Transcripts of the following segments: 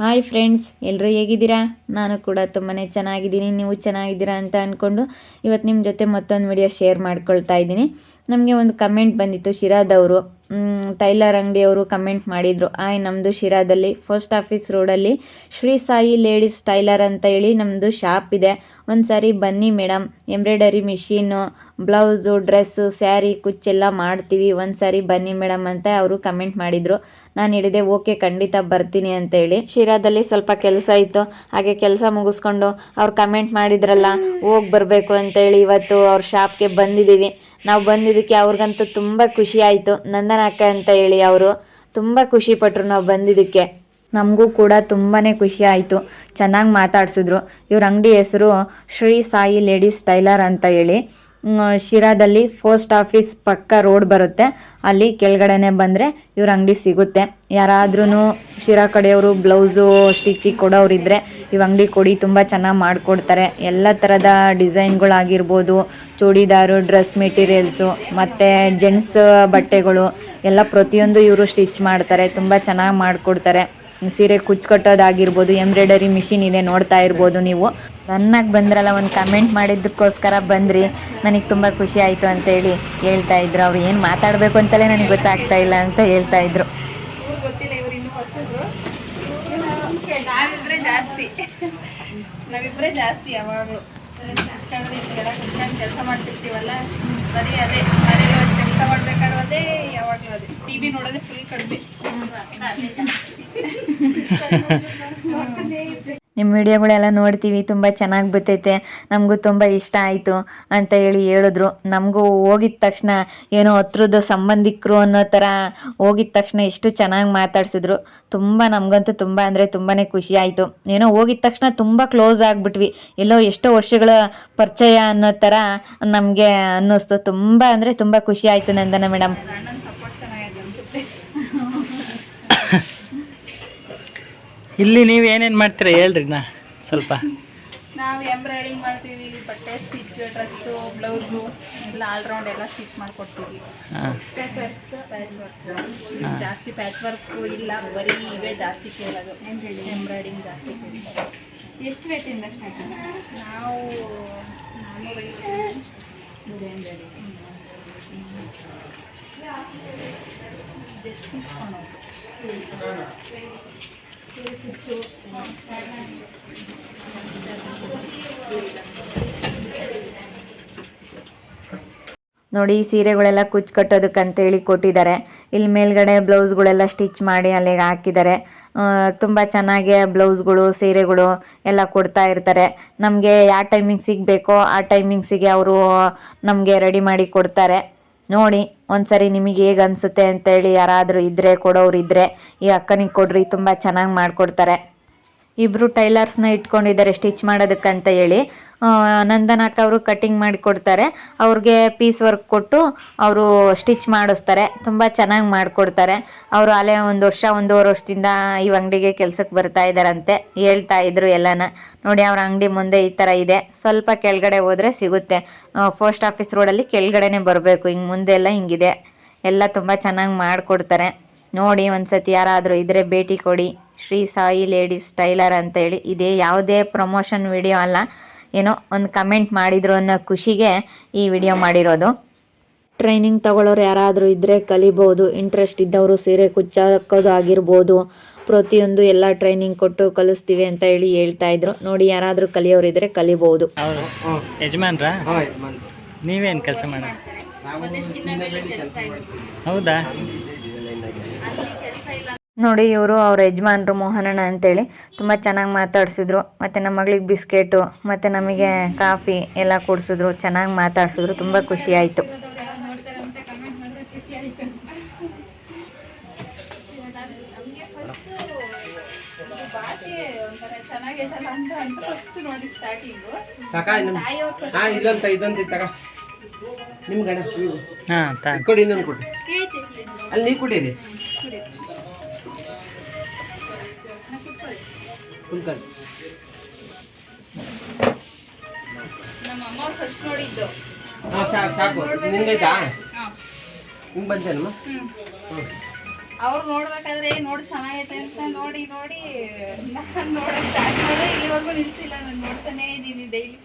Hi friends ಎಲ್ಲರೂ ಹೇಗಿದ್ದೀರಾ? ನಾನು ಕೂಡ ತುಂಬಾ ಚೆನ್ನಾಗಿದ್ದೀನಿ. ನೀವು ಚೆನ್ನಾಗಿದ್ದೀರಾ ಅಂತ ಅಂದ್ಕೊಂಡು ಇವತ್ತು ನಿಮ್ಮ ಜೊತೆ ಮತ್ತೊಂದು ವಿಡಿಯೋ ಶೇರ್ ಮಾಡ್ಕೊಳ್ತಾ ಇದ್ದೀನಿ. ನಮಗೆ ಒಂದು ಕಮೆಂಟ್ ಬಂದಿತ್ತು ಶಿರಾದವರು ಟೈಲರ್ ಅಂಗಡಿಯವರು ಕಮೆಂಟ್ ಮಾಡಿದರು. ಆಯ್ ನಮ್ಮದು ಶಿರಾದಲ್ಲಿ ಫಸ್ಟ್ ಆಫೀಸ್ ರೋಡಲ್ಲಿ ಶ್ರೀ ಸಾಯಿ ಲೇಡೀಸ್ ಟೈಲರ್ ಅಂತ ಹೇಳಿ ನಮ್ಮದು ಶಾಪ್ ಇದೆ. ಒಂದು ಸಾರಿ ಬನ್ನಿ madam embroidery machine, blouse, dress, sari, ಕುಚ್ಚೆಲ್ಲ ಮಾಡ್ತೀವಿ. ಒಂದು ಸಾರಿ ಬನ್ನಿ ಮೇಡಮ್ ಅಂತ ಅವರು ಕಮೆಂಟ್ ಮಾಡಿದರು. ನಾನು ಹೇಳಿದೆ, ಓಕೆ, ಖಂಡಿತ ಬರ್ತೀನಿ ಅಂತ ಹೇಳಿ. ಶಿರಾದಲ್ಲಿ ಸ್ವಲ್ಪ ಕೆಲಸ ಇತ್ತು. ಹಾಗೆ ಕೆಲಸ ಮುಗಿಸ್ಕೊಂಡು ಅವ್ರು ಕಮೆಂಟ್ ಮಾಡಿದ್ರಲ್ಲ, ಹೋಗಿ ಬರಬೇಕು ಅಂತೇಳಿ ಇವತ್ತು ಅವ್ರ ಶಾಪ್ಗೆ ಬಂದಿದ್ದೀವಿ. ನಾವು ಬಂದಿದ್ದಕ್ಕೆ ಅವ್ರಿಗಂತೂ ತುಂಬ ಖುಷಿ ಆಯಿತು. ನಂದನ ಅಕ್ಕ ಅಂತ ಹೇಳಿ ಅವರು ತುಂಬ ಖುಷಿ ಪಟ್ಟರು ನಾವು ಬಂದಿದ್ದಕ್ಕೆ. ನಮಗೂ ಕೂಡ ತುಂಬಾ ಖುಷಿ ಆಯಿತು. ಚೆನ್ನಾಗಿ ಮಾತಾಡಿಸಿದ್ರು. ಇವ್ರ ಅಂಗಡಿ ಹೆಸರು ಶ್ರೀ ಸಾಯಿ ಲೇಡೀಸ್ ಟೈಲರ್ ಅಂತ ಹೇಳಿ. ಶಿರಾದಲ್ಲಿ ಪೋಸ್ಟ್ ಆಫೀಸ್ ಪಕ್ಕ ರೋಡ್ ಬರುತ್ತೆ. ಅಲ್ಲಿ ಕೆಳಗಡೆನೆ ಬಂದರೆ ಇವ್ರ ಅಂಗಡಿ ಸಿಗುತ್ತೆ. ಯಾರಾದ್ರೂ ಶಿರಾ ಕಡೆಯವರು ಬ್ಲೌಸು ಸ್ಟಿಚಿಗೆ ಕೊಡೋರಿದ್ದರೆ ಇವ್ ಅಂಗಡಿ ಕೊಡಿ, ತುಂಬ ಚೆನ್ನಾಗಿ ಮಾಡಿಕೊಡ್ತಾರೆ. ಎಲ್ಲ ಥರದ ಡಿಸೈನ್ಗಳಾಗಿರ್ಬೋದು, ಚೂಡಿದಾರು, ಡ್ರೆಸ್ ಮೆಟೀರಿಯಲ್ಸು, ಮತ್ತು ಜೆಂಟ್ಸ್ ಬಟ್ಟೆಗಳು, ಎಲ್ಲ ಪ್ರತಿಯೊಂದು ಇವರು ಸ್ಟಿಚ್ ಮಾಡ್ತಾರೆ. ತುಂಬ ಚೆನ್ನಾಗಿ ಮಾಡಿಕೊಡ್ತಾರೆ. ಸೀರೆ ಕುಚ್ಚು ಕಟ್ಟೋದಾಗಿರ್ಬೋದು ಎಂಬ್ರಾಯ್ಡರಿ ಮಿಷಿನ್ ಇದೆ ನೋಡ್ತಾ ಇರ್ಬೋದು ನೀವು. ಚೆನ್ನಾಗಿ ಬಂದ್ರಲ್ಲ, ಒಂದು ಕಮೆಂಟ್ ಮಾಡಿದ್ದಕ್ಕೋಸ್ಕರ ಬಂದ್ರಿ. ನನಗೆ ತುಂಬ ಖುಷಿ ಆಯಿತು ಅಂತೇಳಿ ಹೇಳ್ತಾ ಇದ್ರು. ಅವ್ರು ಏನು ಮಾತಾಡಬೇಕು ಅಂತಲೇ ನನಗೆ ಗೊತ್ತಾಗ್ತಾ ಇಲ್ಲ ಅಂತ ಹೇಳ್ತಾ ಇದ್ರು. ಜಾಸ್ತಿ. ಯಾವಾಗಲೂ. ಕೆಲಸ ಮಾಡ್ತಿರ್ತೀವಲ್ಲ? ಬರೀ ಅದೇ ಮನೇಲೂ ಅಷ್ಟೇ. ಅದೇ ಯಾವಾಗಲೂ ಅದೇ. ಟಿ ವಿ ನೋಡೋದೇ ಫುಲ್ ಕಡಿಮೆ. ನಿಮ್ಮ ವಿಡಿಯೋಗಳೆಲ್ಲ ನೋಡ್ತೀವಿ, ತುಂಬ ಚೆನ್ನಾಗಿ ಬರ್ತೈತೆ ನಮಗೂ ತುಂಬ ಇಷ್ಟ ಆಯಿತು ಅಂತ ಹೇಳಿ ಹೇಳಿದ್ರು. ನಮಗೂ ಹೋಗಿದ ತಕ್ಷಣ ಏನೋ ಹತ್ರದ ಸಂಬಂಧಿಕರು ಅನ್ನೋ ಥರ ಹೋಗಿದ ತಕ್ಷಣ ಎಷ್ಟು ಚೆನ್ನಾಗಿ ಮಾತಾಡಿಸಿದ್ರು. ತುಂಬ ನಮಗಂತೂ ತುಂಬ ಅಂದರೆ ತುಂಬಾ ಖುಷಿ ಆಯಿತು. ಏನೋ ಹೋಗಿದ ತಕ್ಷಣ ತುಂಬ ಕ್ಲೋಸ್ ಆಗಿಬಿಟ್ವಿ. ಎಲ್ಲೋ ಎಷ್ಟೋ ವರ್ಷಗಳ ಪರಿಚಯ ಅನ್ನೋ ಥರ ನಮಗೆ ಅನ್ನಿಸ್ತು. ತುಂಬ ಅಂದರೆ ತುಂಬ ಖುಷಿ ಆಯಿತು ನಂದನ ಮೇಡಮ್ ಅಣ್ಣನ ಸಪೋರ್ಟ್ ಚೆನ್ನಾಗಿದೆ ಅನ್ಸುತ್ತೆ ಇಲ್ಲಿ ನೀವು ಏನೇನು ಮಾಡ್ತೀರಾ? ಹೇಳ್ರಿ ನಾ ಸ್ವಲ್ಪ. ನಾವು ಎಂಬ್ರಾಯ್ಡಿಂಗ್ ಮಾಡ್ತೀವಿ ಬಟ್ಟೆ ಸ್ಟಿಚ್ ಡ್ರೆಸ್ಸು ಬ್ಲೌಸು ಎಲ್ಲ ಆಲ್ರೌಂಡ್ ಎಲ್ಲ ಸ್ಟಿಚ್ ಮಾಡಿಕೊಡ್ತೀವಿ. ಪ್ಯಾಚ್ ವರ್ಕ್ ಜಾಸ್ತಿ ಪ್ಯಾಚ್ ವರ್ಕ್ ಇಲ್ಲ ಬರೀ ಇವೇ ಜಾಸ್ತಿ ಕೇಳೋದು. ಎಂಬ್ರಾಯ್ಡಿಂಗ್ ಜಾಸ್ತಿ ಕೇಳ್ತಾರೆ ಎಷ್ಟು ರೇಟಿಂದ ಸ್ಟಾರ್ಟ್ ನಾವು ನೋಡಿ, ಈ ಸೀರೆಗಳೆಲ್ಲ ಕುಚ್ ಕಟ್ಟೋದಕ್ಕಂತೇಳಿ ಕೊಟ್ಟಿದ್ದಾರೆ. ಇಲ್ಲಿ ಮೇಲ್ಗಡೆ ಬ್ಲೌಸ್ಗಳೆಲ್ಲ ಸ್ಟಿಚ್ ಮಾಡಿ ಅಲ್ಲಿಗೆ ಹಾಕಿದ್ದಾರೆ. ತುಂಬ ಚೆನ್ನಾಗಿ ಬ್ಲೌಸ್ಗಳು, ಸೀರೆಗಳು ಎಲ್ಲ ಕೊಡ್ತಾ ಇರ್ತಾರೆ. ನಮಗೆ ಯಾವ ಟೈಮಿಂಗ್ ಸಿಗಬೇಕೋ ಆ ಟೈಮಿಂಗ್ಸಿಗೆ ಅವರು ನಮಗೆ ರೆಡಿ ಮಾಡಿ ಕೊಡ್ತಾರೆ. ನೋಡಿ, ಒಂದ್ಸರಿ ನಿಮಗೆ ಹೇಗೆ ಅನಿಸುತ್ತೆ ಅಂತೇಳಿ ಯಾರಾದರೂ ಇದ್ದರೆ ಕೊಡೋರು ಇದ್ದರೆ ಈ ಅಕ್ಕನಿಗೆ ಕೊಡ್ರಿ, ತುಂಬ ಚೆನ್ನಾಗಿ ಮಾಡಿಕೊಡ್ತಾರೆ. ಇಬ್ಬರು ಟೈಲರ್ಸ್ನ ಇಟ್ಕೊಂಡಿದ್ದಾರೆ ಸ್ಟಿಚ್ ಮಾಡೋದಕ್ಕಂತ ಹೇಳಿ. ನಂದನಾಕ ಅವರು ಕಟಿಂಗ್ ಮಾಡಿ ಕೊಡ್ತಾರೆ. ಅವ್ರಿಗೆ ಪೀಸ್ ವರ್ಕ್ ಕೊಟ್ಟು ಅವರು ಸ್ಟಿಚ್ ಮಾಡಿಸ್ತಾರೆ. ತುಂಬ ಚೆನ್ನಾಗಿ ಮಾಡಿಕೊಡ್ತಾರೆ. ಅವರು ಅಲ್ಲೇ ಒಂದು ವರ್ಷ, ಒಂದೂವರೆ ವರ್ಷದಿಂದ ಈ ಅಂಗಡಿಗೆ ಕೆಲಸಕ್ಕೆ ಬರ್ತಾ ಇದ್ದಾರಂತೆ. ಹೇಳ್ತಾ ಇದ್ರು ಎಲ್ಲನ. ನೋಡಿ, ಅವ್ರ ಅಂಗಡಿ ಮುಂದೆ ಈ ಥರ ಇದೆ. ಸ್ವಲ್ಪ ಕೆಳಗಡೆ ಹೋದರೆ ಸಿಗುತ್ತೆ. ಪೋಸ್ಟ್ ಆಫೀಸ್ ರೋಡಲ್ಲಿ ಕೆಳಗಡೆನೆ ಬರಬೇಕು. ಹಿಂಗೆ ಮುಂದೆ ಎಲ್ಲ ಹಿಂಗಿದೆ. ಎಲ್ಲ ತುಂಬ ಚೆನ್ನಾಗಿ ಮಾಡಿಕೊಡ್ತಾರೆ. ನೋಡಿ ಒಂದ್ಸತಿ ಯಾರಾದರೂ ಇದ್ರೆ ಭೇಟಿ ಕೊಡಿ. ಶ್ರೀ ಸಾಯಿ ಲೇಡೀಸ್ ಟೈಲರ್ ಅಂತ ಹೇಳಿ ಇದೇ ಯಾವುದೇ ಪ್ರಮೋಷನ್ ವಿಡಿಯೋ ಅಲ್ಲ. ಏನೋ ಒಂದು ಕಮೆಂಟ್ ಮಾಡಿದ್ರು ಅನ್ನೋ ಖುಷಿಗೆ ಈ ವಿಡಿಯೋ ಮಾಡಿರೋದು. ಟ್ರೈನಿಂಗ್ ತಗೊಳ್ಳೋರು ಯಾರಾದರೂ ಇದ್ದರೆ ಕಲಿಬೋದು. ಇಂಟ್ರೆಸ್ಟ್ ಇದ್ದವರು ಸೀರೆ ಕುಚ್ಚಾಕೋದು ಆಗಿರ್ಬೋದು. ಪ್ರತಿಯೊಂದು ಎಲ್ಲ ಟ್ರೈನಿಂಗ್ ಕೊಟ್ಟು ಕಲಿಸ್ತೀವಿ ಅಂತ ಹೇಳಿ ಹೇಳ್ತಾ ಇದ್ರು. ನೋಡಿ ಯಾರಾದರೂ ಕಲಿಯೋರು ಇದ್ರೆ ಕಲಿಬಹುದು ಹೌದು. ಯಜಮಾನ್ರಾ? ನೀವೇನು ಕೆಲಸ ಮಾಡ ಹೌದಾ? ನೋಡಿ ಇವರು ಅವ್ರ ಯಜಮಾನ್ರು ಮೋಹನಣ್ಣ ಅಂತೇಳಿ ತುಂಬ ಚೆನ್ನಾಗಿ ಮಾತಾಡಿಸಿದ್ರು. ಮತ್ತು ನಮ್ಮ ಮಗಳಿಗೆ ಬಿಸ್ಕೆಟು ಮತ್ತು ನಮಗೆ ಕಾಫಿ ಎಲ್ಲ ಕೊಡಿಸಿದ್ರು. ಚೆನ್ನಾಗಿ ಮಾತಾಡಿಸಿದ್ರು. ತುಂಬ ಖುಷಿ ಆಯಿತು. ಅಲ್ಲಿ ಕುಂತ್ಕೊಳ್ಳಿ ನಮ್ಮ ಅಮ್ಮ ಫಸ್ಟ್ ನೋಡಿದ್ದು. ಹಾಂ ಸಾಕು ಸಾಕು. ನಿಂಗೈತಾ? ಹಿಂಗೆ ಬಂತೇನಮ್ಮ ಹ್ಞೂ ಅವ್ರು ನೋಡ್ಬೇಕಾದ್ರೆ "ಏ, ನೋಡ್ ಚೆನ್ನಾಗೈತೆ ಅಂತ ನೋಡಿ ನೋಡಿ ನಾನು ನೋಡಕ್ ಸ್ಟಾರ್ಟ್ ಮಾಡಿ ಇಲ್ಲಿವರೆಗೂ ನಿಲ್ಸಿಲ್ಲ ನಾನು ನೋಡ್ತಾನೆ ಇದ್ದೀನಿ ಡೈಲಿ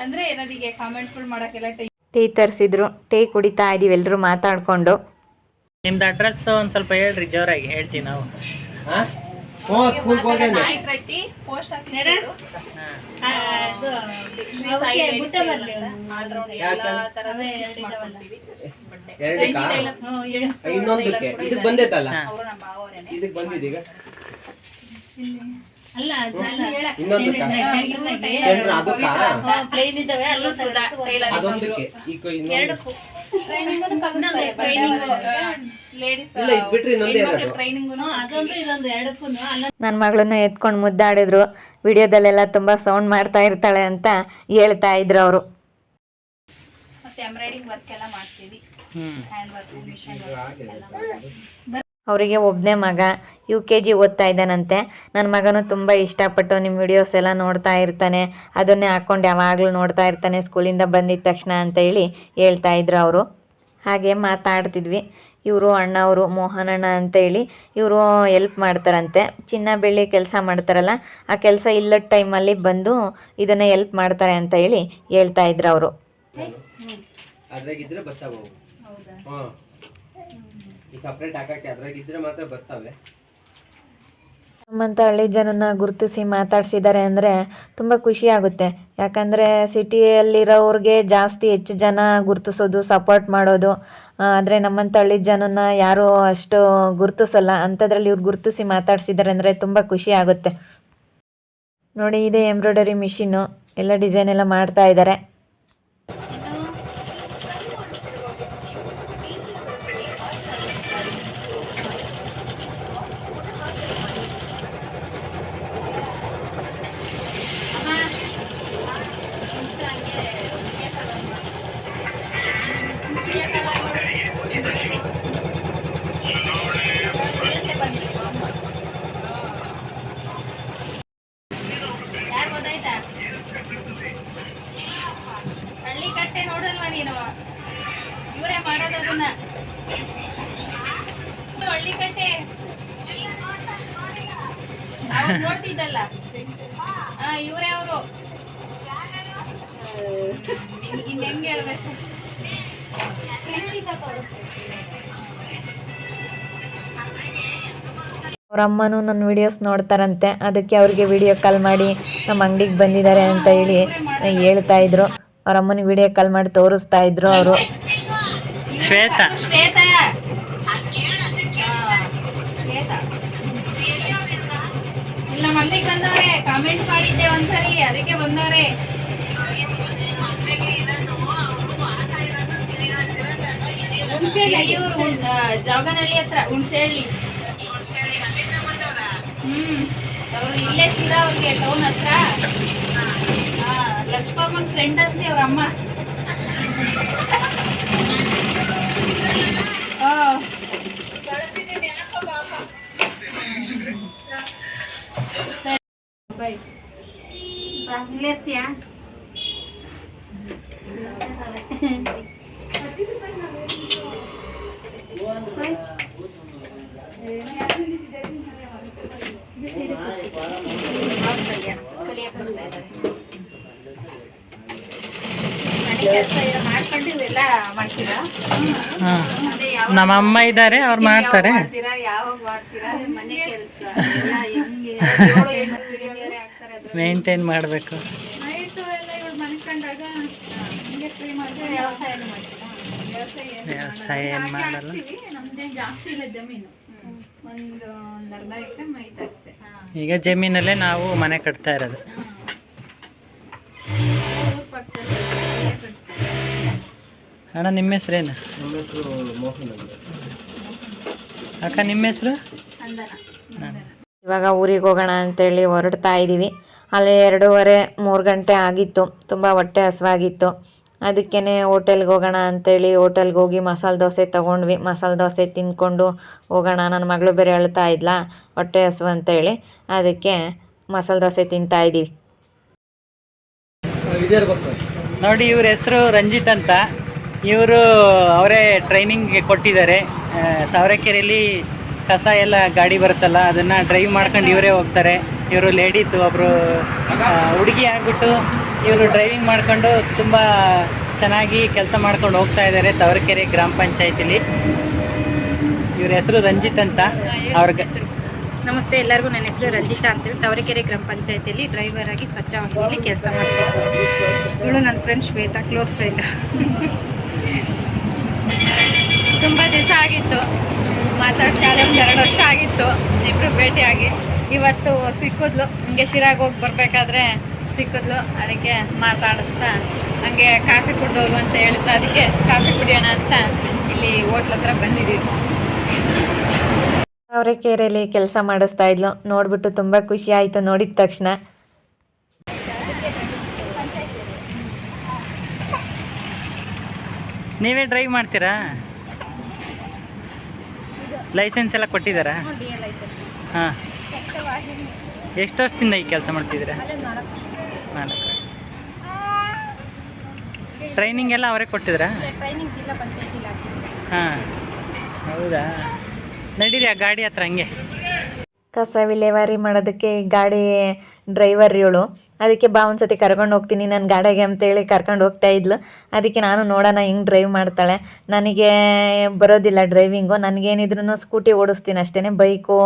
ಅಂದ್ರೆ ನನಗೆ ಕಾಮೆಂಟ್ಗಳು ಮಾಡಕ್ಕೆಲ್ಲ ಟೈಮ್ ಟೀ ತರಿಸಿದ್ರು. ಟೀ ಕುಡಿತಾ ಇದೀವಿ ಎಲ್ಲರೂ ಮಾತಾಡ್ಕೊಂಡು. ನಿಮ್ದು ಅಡ್ರೆಸ್ ಒಂದ್ ಸ್ವಲ್ಪ ಹೇಳ್ರಿ ಜೋರಾಗಿ ಹೇಳ್ತೀವಿ ನಾವು. ಹಾಂ? ಪೋಸ್ಟ್ ಇನ್ನೊಂದಕ್ಕೆ ಇದಕ್ಕೆ ಬಂದೈತಲ್ಲ ಇದಕ್ ಬಂದಿದೀಗ ಇನ್ನೊಂದಕ್ಕೆ ಇದಕ್ಕೆ ಅಲ್ಲ ಇನ್ನೊಂದಕ್ಕ ಅದೊಂದಕ್ಕೆ ಈಗ ಇನ್ನೊಂದು ನನ್ನ ಮಗಳನ್ನ ಎತ್ಕೊಂಡು ಮುದ್ದಾಡಿದ್ರು. ವಿಡಿಯೋದಲ್ಲೆಲ್ಲ ತುಂಬಾ ಸೌಂಡ್ ಮಾಡ್ತಾ ಇರ್ತಾಳೆ ಅಂತ ಹೇಳ್ತಾ ಇದ್ರು ಅವರು. ಮತ್ತೆ ಎಂಬ್ರಾಯ್ಡಿಂಗ್ ವರ್ಕ್ ಎಲ್ಲ ಮಾಡ್ತೀವಿ. ಹ್ಯಾಂಡ್ ವರ್ಕ್ ಮಿಷನ್ ಎಲ್ಲ ಮಾಡ್ತೀವಿ. ಅವರಿಗೆ ಒಬ್ಬನೇ ಮಗ ಯು ಕೆ ಜಿ ಓದ್ತಾ ಇದ್ದಾನಂತೆ. ನನ್ನ ಮಗನು ತುಂಬ ಇಷ್ಟಪಟ್ಟು ನಿಮ್ಮ ವಿಡಿಯೋಸ್ ಎಲ್ಲ ನೋಡ್ತಾ ಇರ್ತಾನೆ. ಅದನ್ನೇ ಹಾಕ್ಕೊಂಡು ಯಾವಾಗಲೂ ನೋಡ್ತಾ ಇರ್ತಾನೆ ಸ್ಕೂಲಿಂದ ಬಂದಿದ್ದ ತಕ್ಷಣ ಅಂತ ಹೇಳಿ ಹೇಳ್ತಾ ಇದ್ರು ಅವರು. ಹಾಗೆ ಮಾತಾಡ್ತಿದ್ವಿ. ಇವರು ಅಣ್ಣವರು ಮೋಹನ್ ಅಣ್ಣ ಅಂತ ಹೇಳಿ ಇವರು ಎಲ್ಪ್ ಮಾಡ್ತಾರಂತೆ. ಚಿನ್ನ ಬೆಳ್ಳಿ ಕೆಲಸ ಮಾಡ್ತಾರಲ್ಲ ಆ ಕೆಲಸ ಇಲ್ಲದ ಟೈಮಲ್ಲಿ ಬಂದು ಇದನ್ನು ಎಲ್ಪ್ ಮಾಡ್ತಾರೆ ಅಂತ ಹೇಳಿ ಹೇಳ್ತಾ ಇದ್ರು ಅವರು. ಮಾತ್ರ ನಮ್ಮಂಥ ಹಳ್ಳಿ ಜನನ ಗುರುತಿಸಿ ಮಾತಾಡ್ಸಿದ್ದಾರೆ ಅಂದರೆ ತುಂಬ ಖುಷಿ ಆಗುತ್ತೆ. ಯಾಕಂದರೆ ಸಿಟಿಯಲ್ಲಿರೋರಿಗೆ ಜಾಸ್ತಿ ಹೆಚ್ಚು ಜನ ಗುರುತಿಸೋದು ಸಪೋರ್ಟ್ ಮಾಡೋದು ಆದರೆ ನಮ್ಮಂಥ ಹಳ್ಳಿ ಜನನ ಯಾರೂ ಅಷ್ಟು ಗುರುತಿಸಲ್ಲ. ಅಂಥದ್ರಲ್ಲಿ ಇವ್ರು ಗುರುತಿಸಿ ಮಾತಾಡ್ಸಿದ್ದಾರೆ ಅಂದರೆ ತುಂಬ ಖುಷಿ ಆಗುತ್ತೆ. ನೋಡಿ, ಇದೆ ಎಂಬ್ರಾಯ್ಡರಿ ಮಿಷಿನ್ನು. ಎಲ್ಲ ಡಿಸೈನ್ ಎಲ್ಲ ಮಾಡ್ತಾ ಇದ್ದಾರೆ ಯಾರು ಗೊತ್ತಾಯ್ತಾ ಹಳ್ಳಿ ಕಟ್ಟೆ ನೋಡಲ್ವಾ ನೀನು ಇವರೇ ಮಾಡೋದು ಅದನ್ನ ಇದು ಹಳ್ಳಿ ಕಟ್ಟೆ ಹಾ ಇವರೇ ಅವರು. ಹೆಂಗೆ ಹೇಳ್ಬೇಕು? ಅವರಮ್ಮನೂ ಅಮ್ಮನೂ ನನ್ನ ವಿಡಿಯೋಸ್ ನೋಡ್ತಾರಂತೆ. ಅದಕ್ಕೆ ಅವ್ರಿಗೆ ವಿಡಿಯೋ ಕಾಲ್ ಮಾಡಿ ನಮ್ಮ ಅಂಗಡಿಗೆ ಬಂದಿದ್ದಾರೆ ಅಂತ ಹೇಳಿ ಹೇಳ್ತಾ ಇದ್ರು. ಅವ್ರ ಅಮ್ಮನಿಗೆ ವಿಡಿಯೋ ಕಾಲ್ ಮಾಡಿ ತೋರಿಸ್ತಾ ಇದ್ರು ಅವರು. ಶ್ವೇತಾ. ಶ್ವೇತಾ. ಇಲ್ಲ ಮಂದಿ ಬಂದವ್ರೆ ಕಾಮೆಂಟ್ ಮಾಡಿದ್ದೆ ಒಂದ್ಸರಿ ಅದಕ್ಕೆ ಬಂದವ್ರೆ. ಇವ್ರು ಜಾಗನಹಳ್ಳಿ ಹತ್ರ ಹುಣಸೆಹಳ್ಳಿ ಹ್ಮ್. ಅವ್ರು ಇಲ್ಲೇ ಶಿರಾ ಅವ್ರಿಗೆ ಟೌನ್ ಹತ್ರ. ಲಕ್ಷ್ಮಮ್ಮನ್ ಫ್ರೆಂಡ್ ಅಂತೆ ಅವ್ರ ಅಮ್ಮ. ಅದೇ ಯಾವ ನಮ್ಮ ಅಮ್ಮ ಇದ್ದಾರೆ ಅವ್ರು ಮಾಡ್ತಾರೆ. ಮಾಡ್ತೀರಾ? ಯಾವಾಗ ಮಾಡ್ತೀರಾ? ಮನೆ ಕೆಲಸ. ವ್ಯವಸಾಯನ ಮಾಡಬೇಕು ವ್ಯವಸಾಯ ಏನು ಮಾಡಲ್ಲ. ಈಗ ಜಮೀನಲ್ಲೇ ನಾವು ಮನೆ ಕಟ್ತಾ ಇರೋದು. ಅಣ್ಣ ನಿಮ್ಮ ಹೆಸ್ರೇನು ಹೆಸರು ಅಕ್ಕ ನಿಮ್ಮ ಹೆಸ್ರು? ಅಂದನ ಇವಾಗ ಊರಿಗೆ ಹೋಗೋಣ ಅಂತೇಳಿ ಹೊರಡ್ತಾ ಇದ್ದೀವಿ. ಅಲ್ಲಿ ಎರಡೂವರೆ ಮೂರು ಗಂಟೆ ಆಗಿತ್ತು. ತುಂಬ ಹೊಟ್ಟೆ ಹಸಿವಾಗಿತ್ತು. ಅದಕ್ಕೇ ಹೋಟೆಲ್ಗೆ ಹೋಗೋಣ ಅಂತೇಳಿ ಹೋಟೆಲ್ಗೆ ಹೋಗಿ ಮಸಾಲೆ ದೋಸೆ ತೊಗೊಂಡ್ವಿ. ಮಸಾಲೆ ದೋಸೆ ತಿಂದ್ಕೊಂಡು ಹೋಗೋಣ. ನನ್ನ ಮಗಳು ಬೇರೆ ಅಳ್ತಾ ಇದ್ಲಾ ಹೊಟ್ಟೆ ಹಸಿವು ಅಂತೇಳಿ. ಅದಕ್ಕೆ ಮಸಾಲೆ ದೋಸೆ ತಿಂತಾ ಇದ್ದೀವಿ. ನೋಡಿ ಇವ್ರ ಹೆಸರು ರಂಜಿತ್ ಅಂತ. ಇವರು ಅವರೇ ಟ್ರೈನಿಂಗ್ ಕೊಟ್ಟಿದ್ದಾರೆ. ಸಾವರೆಕೆರೆಯಲ್ಲಿ ತಾವರೆಕೆರೆಯಲ್ಲಿ ಕಸ ಎಲ್ಲ ಗಾಡಿ ಬರುತ್ತಲ್ಲ, ಅದನ್ನು ಡ್ರೈವ್ ಮಾಡ್ಕೊಂಡು ಇವರೇ ಹೋಗ್ತಾರೆ. ಇವರು ಲೇಡೀಸ್ ಒಬ್ಬರು ಹುಡುಗಿ ಆಗಿಬಿಟ್ಟು ಇವರು ಡ್ರೈವಿಂಗ್ ಮಾಡ್ಕೊಂಡು ತುಂಬ ಚೆನ್ನಾಗಿ ಕೆಲಸ ಮಾಡ್ಕೊಂಡು ಹೋಗ್ತಾ ಇದ್ದಾರೆ ತವರಕೆರೆ ಗ್ರಾಮ ಪಂಚಾಯತಿಲಿ. ಇವ್ರ ಹೆಸರು ರಂಜಿತ್ ಅಂತ. ಅವ್ರಿಗೆ ನಮಸ್ತೆ, ಎಲ್ಲರಿಗೂ ನನ್ನ ಹೆಸರು ರಂಜಿತಾ ಅಂತೇಳಿ. ತವರಕೆರೆ ಗ್ರಾಮ ಪಂಚಾಯತಿಯಲ್ಲಿ ಡ್ರೈವರ್ ಆಗಿ ಸ್ವಚ್ಛ ವಾಹಿನಿಯಲ್ಲಿ ಕೆಲಸ ಮಾಡ್ತೀನಿ. ಇವಳು ನನ್ನ ಫ್ರೆಂಡ್ ಶ್ವೇತಾ ಕ್ಲೋಸ್ ಫ್ರೆಂಡ್ ತುಂಬ ದಿವಸ ಆಗಿತ್ತು. ಮಾತಾಡ್ತಾಳೆ ಒಂದು ಎರಡು ವರ್ಷ ಆಗಿತ್ತು. ಇಬ್ಬರು ಭೇಟಿಯಾಗಿ ಇವತ್ತು ಸಿಕ್ಕಿದ್ಲು. ಹಿಂಗೆ ಶಿರಾಗ್ ಹೋಗಿ ಬರಬೇಕಾದ್ರೆ ಸಿಕ್ಕಿದ್ಲು. ಅದಕ್ಕೆ ಮಾತಾಡಿಸ್ತಾ ಹಂಗೆ ಕಾಫಿ ಕುಡ್ದು ಹೋಗು ಅಂತ ಹೇಳಿದ್ರು ಅದಕ್ಕೆ ಕಾಫಿ ಕುಡಿಯೋಣ ಅಂತ ಇಲ್ಲಿ ಹೋಟ್ಲ ಹತ್ರ ಬಂದಿದ್ದೀವಿ. ಅವರೆಕೆರೆಯಲ್ಲಿ ಕೆಲಸ ಮಾಡಿಸ್ತಾ ಇದ್ಲು. ನೋಡ್ಬಿಟ್ಟು ತುಂಬ ಖುಷಿ ಆಯಿತು ನೋಡಿದ ತಕ್ಷಣ. ನೀವೇ ಡ್ರೈವ್ ಮಾಡ್ತೀರಾ? ಲೈಸೆನ್ಸ್ ಎಲ್ಲ ಕೊಟ್ಟಿದ್ದಾರಾ? ಹಾಂ. ಎಷ್ಟು ವರ್ಷದಿಂದ ಈ ಕೆಲಸ ಮಾಡ್ತಿದ್ದೀರಾ? ನಾಲ್ಕು ಟ್ರೈನಿಂಗ್ ಎಲ್ಲ ಅವರೇ ಕೊಟ್ಟಿದ್ರಾ? ಟ್ರೈನಿಂಗ್ ಜಿಲ್ಲಾ ಪಂಚಾಯತಿ ಇಲಾಖೆ. ಹಾಂ. ಹೌದಾ? ನಡೀರಿ ಆ ಗಾಡಿ ಹತ್ರ ಹಂಗೆ. ಕಸ ವಿಲೇವಾರಿ ಮಾಡೋದಕ್ಕೆ ಗಾಡಿ ಡ್ರೈವರ್ ಇವಳು. ಅದಕ್ಕೆ ಬಾ ಒಂದ್ಸತಿ ಕರ್ಕೊಂಡು ಹೋಗ್ತೀನಿ ನನ್ನ ಗಾಡಿಗೆ ಅಂತೇಳಿ ಕರ್ಕೊಂಡು ಹೋಗ್ತಾ ಇದ್ಲು. ಅದಕ್ಕೆ ನಾನು ನೋಡೋಣ ಹಿಂಗೆ ಡ್ರೈವ್ ಮಾಡ್ತಾಳೆ. ನನಗೆ ಬರೋದಿಲ್ಲ ಡ್ರೈವಿಂಗು ನನಗೇನಿದ್ರು ಸ್ಕೂಟಿ ಓಡಿಸ್ತೀನಿ ಅಷ್ಟೇ ಬೈಕು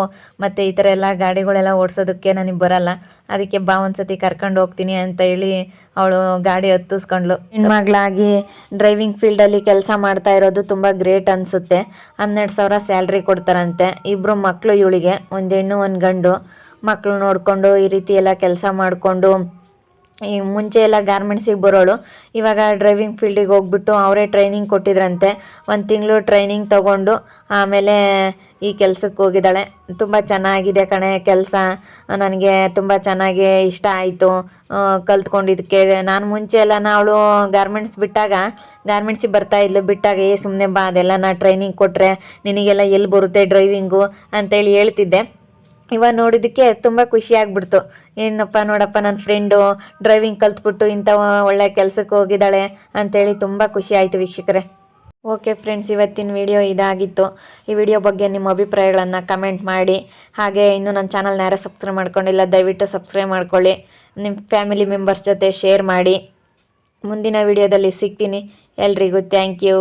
ಮತ್ತು ಈ ಥರ ಎಲ್ಲ ಗಾಡಿಗಳೆಲ್ಲ ಓಡಿಸೋದಕ್ಕೆ ನನಗೆ ಬರಲ್ಲ. ಅದಕ್ಕೆ ಬಾ ಒಂದ್ಸತಿ ಕರ್ಕೊಂಡು ಹೋಗ್ತೀನಿ ಅಂತ ಹೇಳಿ ಅವಳು ಗಾಡಿ ಹತ್ತಿಸ್ಕೊಂಡ್ಳು. ಹೆಣ್ಮಗಳಾಗಿ ಡ್ರೈವಿಂಗ್ ಫೀಲ್ಡಲ್ಲಿ ಕೆಲಸ ಮಾಡ್ತಾ ಇರೋದು ತುಂಬ ಗ್ರೇಟ್ ಅನಿಸುತ್ತೆ. ಹನ್ನೆರಡು ಸಾವಿರ ಸ್ಯಾಲ್ರಿ ಕೊಡ್ತಾರಂತೆ. ಇಬ್ಬರು ಮಕ್ಕಳು ಇವಳಿಗೆ, ಒಂದು ಹೆಣ್ಣು, ಒಂದು ಗಂಡು. ಮಕ್ಕಳು ನೋಡಿಕೊಂಡು ಈ ರೀತಿ ಎಲ್ಲ ಕೆಲಸ ಮಾಡಿಕೊಂಡು, ಈ ಮುಂಚೆ ಎಲ್ಲ ಗಾರ್ಮೆಂಟ್ಸಿಗೆ ಬರೋಳು. ಇವಾಗ ಡ್ರೈವಿಂಗ್ ಫೀಲ್ಡಿಗೆ ಹೋಗ್ಬಿಟ್ಟು ಅವರೇ ಟ್ರೈನಿಂಗ್ ಕೊಟ್ಟಿದ್ರಂತೆ. ಒಂದು ತಿಂಗಳು ಟ್ರೈನಿಂಗ್ ತಗೊಂಡು ಆಮೇಲೆ ಈ ಕೆಲಸಕ್ಕೆ ಹೋಗಿದ್ದಾಳೆ. ತುಂಬ ಚೆನ್ನಾಗಿದೆ ಕಣೆ ಕೆಲಸ. ನನಗೆ ತುಂಬ ಚೆನ್ನಾಗಿ ಇಷ್ಟ ಆಯಿತು. ಕಲ್ತ್ಕೊಂಡಿದ್ದಕ್ಕೆ ನಾನು ಮುಂಚೆ ಎಲ್ಲ ಅವಳು ಗಾರ್ಮೆಂಟ್ಸ್ ಬಿಟ್ಟಾಗ ಗಾರ್ಮೆಂಟ್ಸಿಗೆ ಬರ್ತಾ ಇದ್ಲು. ಬಿಟ್ಟಾಗ, ಏ ಸುಮ್ಮನೆ ಬಾ, ಅದೆಲ್ಲ ನಾ ಟ್ರೈನಿಂಗ್ ಕೊಟ್ಟರೆ ನಿನಗೆಲ್ಲ ಎಲ್ಲಿ ಬರುತ್ತೆ ಡ್ರೈವಿಂಗು ಅಂತೇಳಿ ಹೇಳ್ತಿದ್ದೆ. ಇವಾಗ ನೋಡಿದ್ದಕ್ಕೆ ತುಂಬ ಖುಷಿ ಆಗ್ಬಿಡ್ತು. ಏನಪ್ಪ ನೋಡಪ್ಪ ನನ್ನ ಫ್ರೆಂಡು ಡ್ರೈವಿಂಗ್ ಕಲ್ತ್ಬಿಟ್ಟು ಇಂಥ ಒಳ್ಳೆ ಕೆಲಸಕ್ಕೆ ಹೋಗಿದ್ದಾಳೆ ಅಂತೇಳಿ ತುಂಬ ಖುಷಿ ಆಯಿತು ವೀಕ್ಷಕರೇ. ಓಕೆ ಫ್ರೆಂಡ್ಸ್, ಇವತ್ತಿನ ವಿಡಿಯೋ ಇದಾಗಿತ್ತು. ಈ ವಿಡಿಯೋ ಬಗ್ಗೆ ನಿಮ್ಮ ಅಭಿಪ್ರಾಯಗಳನ್ನು ಕಮೆಂಟ್ ಮಾಡಿ. ಹಾಗೆ ಇನ್ನೂ ನನ್ನ ಚಾನಲ್ನ ಯಾರೋ ಸಬ್ಸ್ಕ್ರೈಬ್ ಮಾಡ್ಕೊಂಡಿಲ್ಲ, ದಯವಿಟ್ಟು ಸಬ್ಸ್ಕ್ರೈಬ್ ಮಾಡ್ಕೊಳ್ಳಿ. ನಿಮ್ಮ ಫ್ಯಾಮಿಲಿ ಮೆಂಬರ್ಸ್ ಜೊತೆ ಶೇರ್ ಮಾಡಿ. ಮುಂದಿನ ವಿಡಿಯೋದಲ್ಲಿ ಸಿಗ್ತೀನಿ. ಎಲ್ರಿಗೂ ಥ್ಯಾಂಕ್ ಯು.